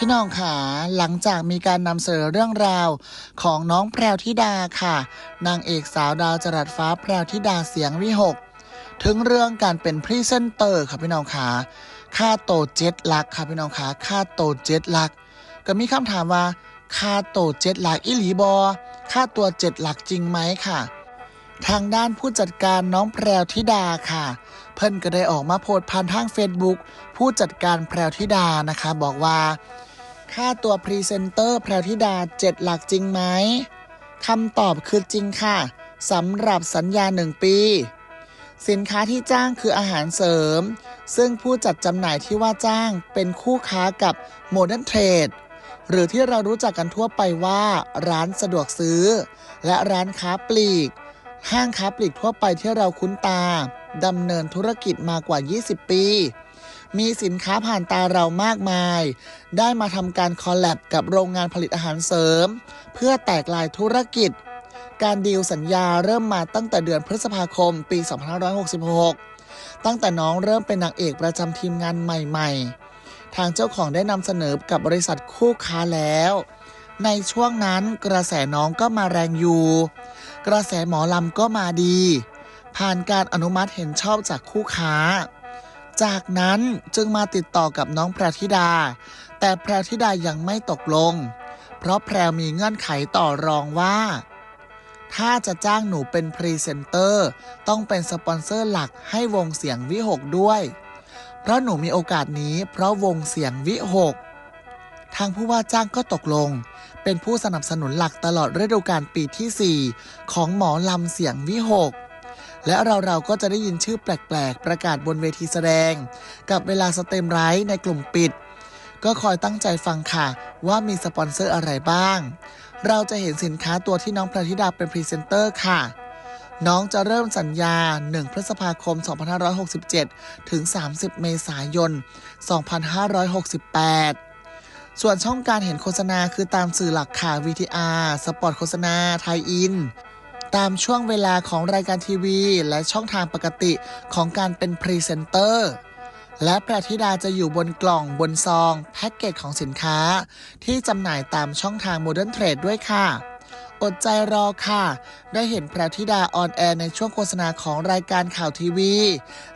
พี่น้องขาหลังจากมีการนำเสนอเรื่องราวของน้องแพรวธิดาค่ะ นางเอกสาวดาวจรัสฟ้าแพรวธิดาเสียงวิหก ถึงเรื่องการเป็นพรีเซนเตอร์ค่ะพี่น้องขาค่าโตเจ็ดหลักค่ะพี่น้องขาค่าโตเจ็ดหลัก ก็มีคำถามว่าค่าโตเจ็ดหลักอิหลีบอค่าตัวเจ็ดหลักจริงไหมค่ะ ทางด้านผู้จัดการน้องแพรวธิดาค่ะ เพิ่นก็ได้ออกมาโพสต์ผ่านทาง Facebook ผู้จัดการแพรวธิดานะคะ บอกว่า ค่าตัวพรีเซนเตอร์แพรวธิดาเจ็ดหลักจริงไหมคำตอบคือจริงค่ะสำหรับสัญญาหนึ่งปี สินค้าที่จ้างคืออาหารเสริม ซึ่งผู้จัดจำหน่ายที่ว่าจ้างเป็นคู่ค้ากับ Modern Trade หรือที่เรารู้จักกันทั่วไปว่า ร้านสะดวกซื้อ และร้านค้าปลีก ห้างค้าปลีกทั่วไปที่เราคุ้นตาดำเนินธุรกิจมากว่า 20 ปี มีสินค้าผ่านตาเรามากมาย ได้มาทำการคอลแลบกับโรงงานผลิตอาหารเสริม เพื่อแตกลายธุรกิจ การดีลสัญญาเริ่มมาตั้งแต่เดือนพฤษภาคมปี 2566 ตั้งแต่น้องเริ่มเป็นนางเอกประจำทีมงานใหม่ ๆ ทางเจ้าของได้นำเสนอกับบริษัทคู่ค้าแล้ว ในช่วงนั้นกระแสน้องก็มาแรงอยู่ กระแสหมอลำก็มาดี ผ่านการอนุมัติเห็นชอบจากคู่ค้า จากนั้นจึงมาติดต่อกับน้องแพรธิดา แต่แพรธิดายังไม่ตกลง เพราะแพรมีเงื่อนไขต่อรองว่า ถ้าจะจ้างหนูเป็นพรีเซนเตอร์ ต้องเป็นสปอนเซอร์หลักให้วงเสียงวิหกด้วย เพราะหนูมีโอกาสนี้เพราะวงเสียงวิหกทางผู้ว่าจ้างก็ตกลง เป็นผู้สนับสนุนหลักตลอดฤดูกาลปีที่ 4 ของหมอลำเสียงวิหก และเราเราก็จะได้ยินชื่อแปลกๆ ประกาศบนเวทีแสดง กับเวลาสเต็มไร้ในกลุ่มปิด ก็คอยตั้งใจฟังค่ะ ว่ามีสปอนเซอร์อะไรบ้าง เราจะเห็นสินค้าตัวที่น้องพระธิดาเป็นพรีเซนเตอร์ค่ะ น้องจะเริ่มสัญญา 1 พฤษภาคม 2567 ถึง 30 เมษายน 2568ส่วนช่องการเห็นโฆษณาคือตามสื่อหลักข่าว VTR สปอตโฆษณา ไทยอิน ตามช่วงเวลาของรายการทีวี และช่องทางปกติของการเป็นพรีเซนเตอร์ และพระธิดาจะอยู่บนกล่องบนซอง แพ็กเกจของสินค้า ที่จำหน่ายตามช่องทาง Modern Trade ด้วยค่ะอดใจรอค่ะ ได้เห็นพระธิดาออนแอร์ในช่วงโฆษณาของรายการข่าวทีวี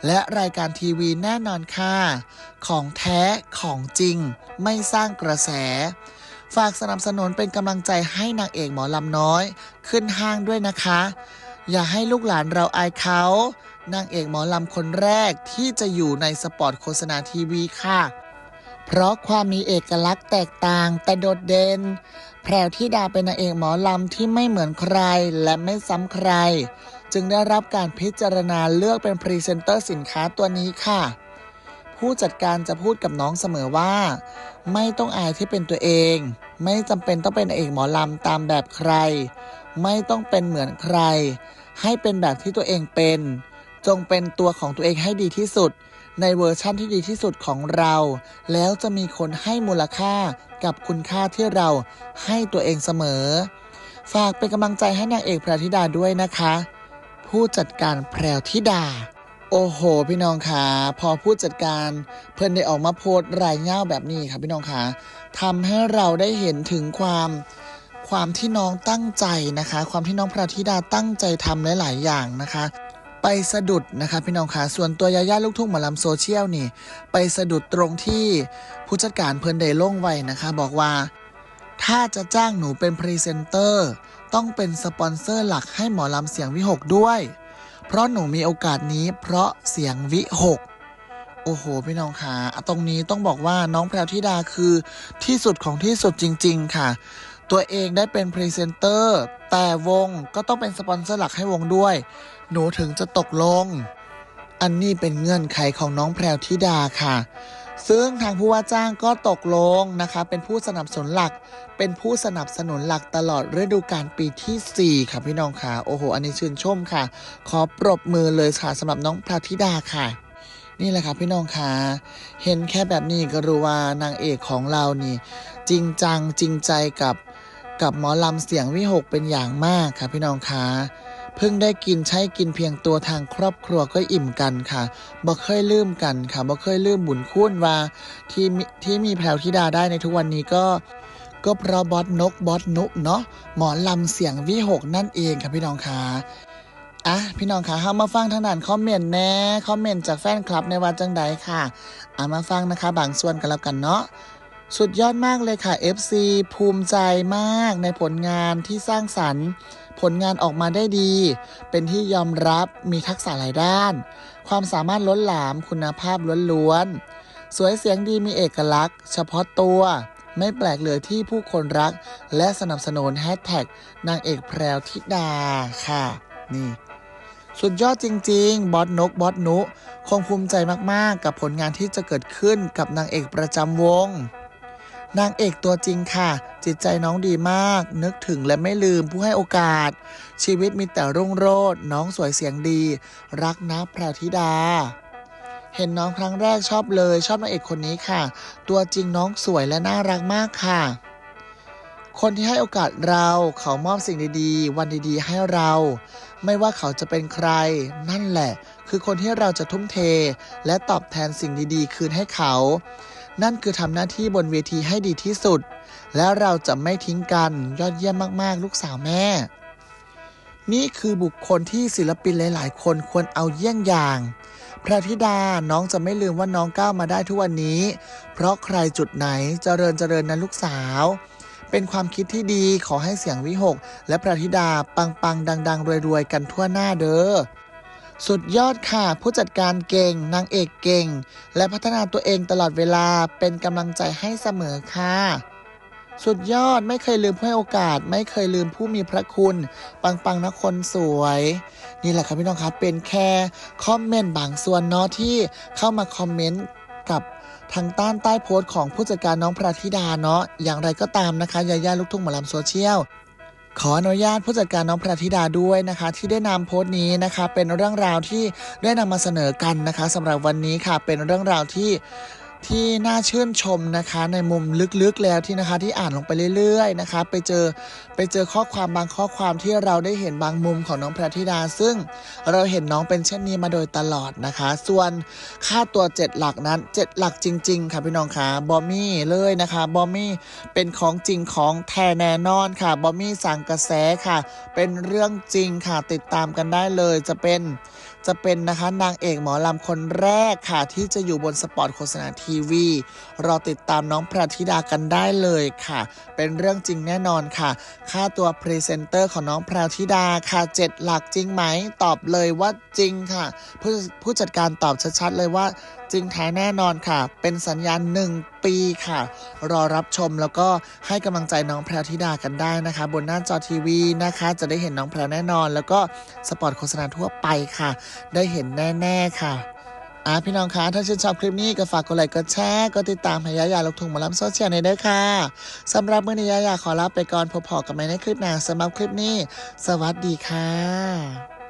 และรายการทีวีแน่นอนค่ะ ของแท้ของจริง ไม่สร้างกระแส ฝากสนับสนุนเป็นกำลังใจให้นางเอกหมอลำน้อย ขึ้นห้างด้วยนะคะ อย่าให้ลูกหลานเราอายเขานางเอกหมอลำคนแรกที่จะอยู่ในสปอตโฆษณาทีวีค่ะ เพราะความมีเอกลักษณ์แตกต่างแต่โดดเด่นแพรวที่ดาเป็นนางเอกหมอลำที่ไม่เหมือนใครและไม่ซ้ำใคร จึงได้รับการพิจารณาเลือกเป็นพรีเซนเตอร์สินค้าตัวนี้ค่ะ ผู้จัดการจะพูดกับน้องเสมอว่า ไม่ต้องอายที่เป็นตัวเอง ไม่จำเป็นต้องเป็นเอกหมอลำตามแบบใคร ไม่ต้องเป็นเหมือนใคร ให้เป็นแบบที่ตัวเองเป็น จงเป็นตัวของตัวเองให้ดีที่สุด ในเวอร์ชั่นที่ดีที่สุดของเรา แล้วจะมีคนให้มูลค่ากับคุณค่าที่เราให้ตัวเองเสมอ ฝากเป็นกำลังใจให้นางเอกแพรวธิดาด้วยนะคะ ผู้จัดการแพรวธิดา โอ้โห พี่น้องคะพอผู้จัดการเพื่อนได้ออกมาโพสต์รายเงาแบบนี้ครับพี่น้องคะทำให้เราได้เห็นถึงความความที่น้องตั้งใจนะคะ ความที่น้องพระธิดาตั้งใจทำหลาย ๆ อย่างนะคะ ไปสะดุดนะคะพี่น้องคะส่วนตัวยาย่าลูกทุ่งหมอลำโซเชียลนี่ ไปสะดุดตรงที่ผู้จัดการเพื่อนได้ลงไว้นะคะ บอกว่า ถ้าจะจ้างหนูเป็นพรีเซนเตอร์ต้องเป็นสปอนเซอร์หลักให้หมอลำเสียงวิหกด้วย เพราะหนูมีโอกาสนี้เพราะเสียงวิหกโอ้โห พี่น้องค่ะ ตรงนี้ต้องบอกว่าน้องแพรวธิดาคือที่สุดของที่สุดจริง ๆ ค่ะ ตัวเองได้เป็นพรีเซนเตอร์แต่วงก็ต้องเป็นสปอนเซอร์หลักให้วงด้วย หนูถึงจะตกลง อันนี้เป็นเงื่อนไขของน้องแพรวธิดาค่ะ ซึ่งทางผู้ว่าจ้างก็ตกลงนะคะเป็นผู้สนับสนุนหลัก เป็นผู้สนับสนุนหลักตลอดฤดูกาลปีที่ 4 ค่ะพี่น้องค่ะ โอ้โห อันนี้ชื่นชมค่ะ ขอปรบมือเลยค่ะสำหรับน้องพรวธิดาค่ะ นี่แหละค่ะพี่น้องค่ะ เห็นแค่แบบนี้ก็รู้ว่านางเอกของเรานี่ จริงจังจริงใจกับกับหมอลำเสียงวิหกเป็นอย่างมากค่ะพี่น้องคะ เพิ่งได้กินใช้กินเพียงตัวทางครอบครัวก็อิ่มกันค่ะบ่เคยลืมกันค่ะบ่เคยลืมบุญคุณว่าที่มิที่มีแพรวธิดาได้ในทุกวันนี้ก็ก็เพราะบอสนกบอสนุเนาะหมอลำเสียงวิหกนั่นเองค่ะพี่น้องค่ะอะพี่น้องค่ะเข้ามาฟังทางด้านคอมเมนต์แน่คอมเมนต์จากแฟนคลับในวันจังใดค่ะอะมาฟังนะคะ บางส่วนกันแล้วกันเนาะสุดยอดมากเลยค่ะ FC ภูมิใจมากในผลงานที่สร้างสรรค์ ผลงานออกมาได้ดี เป็นที่ยอมรับมีทักษะหลายด้าน ความสามารถล้นหลามคุณภาพล้วนๆ สวยเสียงดีมีเอกลักษณ์ เฉพาะตัว ไม่แปลกเลยที่ผู้คนรัก และสนับสนุนแฮชแท็กนางเอกแพรวธิดาค่ะ นี่ สุดยอดจริง ๆ บอสนกบอสนุ คงภูมิใจมากๆ กับผลงานที่จะเกิดขึ้นกับนางเอกประจำวง นางเอกตัวจริงค่ะ จิตใจน้องดีมาก นึกถึงและไม่ลืมผู้ให้โอกาส ชีวิตมีแต่รุ่งโรจน์น้องสวยเสียงดี รักนะแพรธิดา เห็นน้องครั้งแรกชอบเลย ชอบนางเอกคนนี้ค่ะ ตัวจริงน้องสวยและน่ารักมากค่ะ คนที่ให้โอกาสเราเขามอบสิ่งดีๆ วันดีๆ ให้เรา ไม่ว่าเขาจะเป็นใคร นั่นแหละ คือคนที่เราจะทุ่มเท และตอบแทนสิ่งดีๆ คืนให้เขา นั่นคือทำหน้าที่บนเวทีให้ดีที่สุด แล้วเราจะไม่ทิ้งกันยอดเยี่ยมมาก ๆ ลูกสาวแม่ นี่คือบุคคลที่ศิลปินหลาย ๆ คนควรเอาเยี่ยงอย่าง พระธิดาน้องจะไม่ลืมว่าน้องก้าวมาได้ทุกวันนี้ เพราะใครจุดไหนเจริญเจริญนะลูกสาว เป็นความคิดที่ดีขอให้เสียงวิหก และพระธิดาปังปังดังดังรวยรวย ๆ กันทั่วหน้าเด้อ สุดยอดค่ะ ผู้จัดการเก่ง นางเอกเก่ง และพัฒนาตัวเองตลอดเวลาเป็นกำลังใจให้เสมอค่ะสุดยอดไม่เคยลืมผู้ให้โอกาส ไม่เคยลืมผู้มีพระคุณ ปังปังนะคนสวย นี่แหละครับพี่น้องครับเป็นแค่คอมเมนต์บางส่วนเนาะที่เข้ามาคอมเมนต์กับทางต้านใต้โพสต์ของผู้จัดการน้องพระธิดาเนาะอย่างไรก็ตามนะคะยาย่าลูกทุ่งหมอลำโซเชียล ขออนุญาตผู้จัดการน้องพระธิดาด้วยนะคะ ที่ได้นำโพสต์นี้นะคะ เป็นเรื่องราวที่ได้นำมาเสนอกันนะคะสำหรับวันนี้ค่ะเป็นเรื่องราวที่ ที่น่าชื่นชมนะคะ ในมุมลึกๆแล้วที่นะคะที่อ่านลงไปเรื่อยๆนะคะ ไปเจอไปเจอข้อความบางข้อความที่เราได้เห็นบางมุมของน้องแพรธิดา ซึ่งเราเห็นน้องเป็นเช่นนี้มาโดยตลอดนะคะ ส่วนค่าตัว 7 หลักนั้น 7 หลักจริง ๆ ค่ะพี่น้องค่ะบอมมี่เลยนะคะบอมมี่เป็นของจริงของแท้แน่นอนค่ะบอมมี่สั่งกระแสค่ะ เป็นเรื่องจริงค่ะติดตามกันได้เลยจะเป็น จะเป็นนะคะนางเอกหมอลำคนแรกค่ะ ที่จะอยู่บนสปอตโฆษณาทีวีรอติดตามน้องพระธิดากันได้เลยค่ะ เป็นเรื่องจริงแน่นอนค่ะ ค่าตัวพรีเซนเตอร์ของน้องพระธิดาค่ะเจ็ดหลักจริงไหม ตอบเลยว่าจริงค่ะ ผู้ผู้จัดการตอบชัดๆเลยว่า จริงแท้แน่นอนค่ะ เป็นสัญญาณ1ปีค่ะ รอรับชมแล้วก็ให้กำลังใจน้องแพรวธิดากันได้นะคะ บนหน้าจอทีวีนะคะ จะได้เห็นน้องแพรแน่นอน แล้วก็สปอตโฆษณาทั่วไปค่ะ ได้เห็นแน่ ๆ ค่ะอะพี่น้องคะถ้าชื่นชอบคลิปนี้ก็ฝากกดไลค์กดแชร์กดติดตามให้ยายาลูกทุ่งหมาล้ำโซเชียลในอยเด้อค่ะสำหรับมื้อนี้ยายาขอลาไปก่อนพบพอกันใหม่ในคลิปหน้าสำหรับคลิปนี้ สวัสดีค่ะ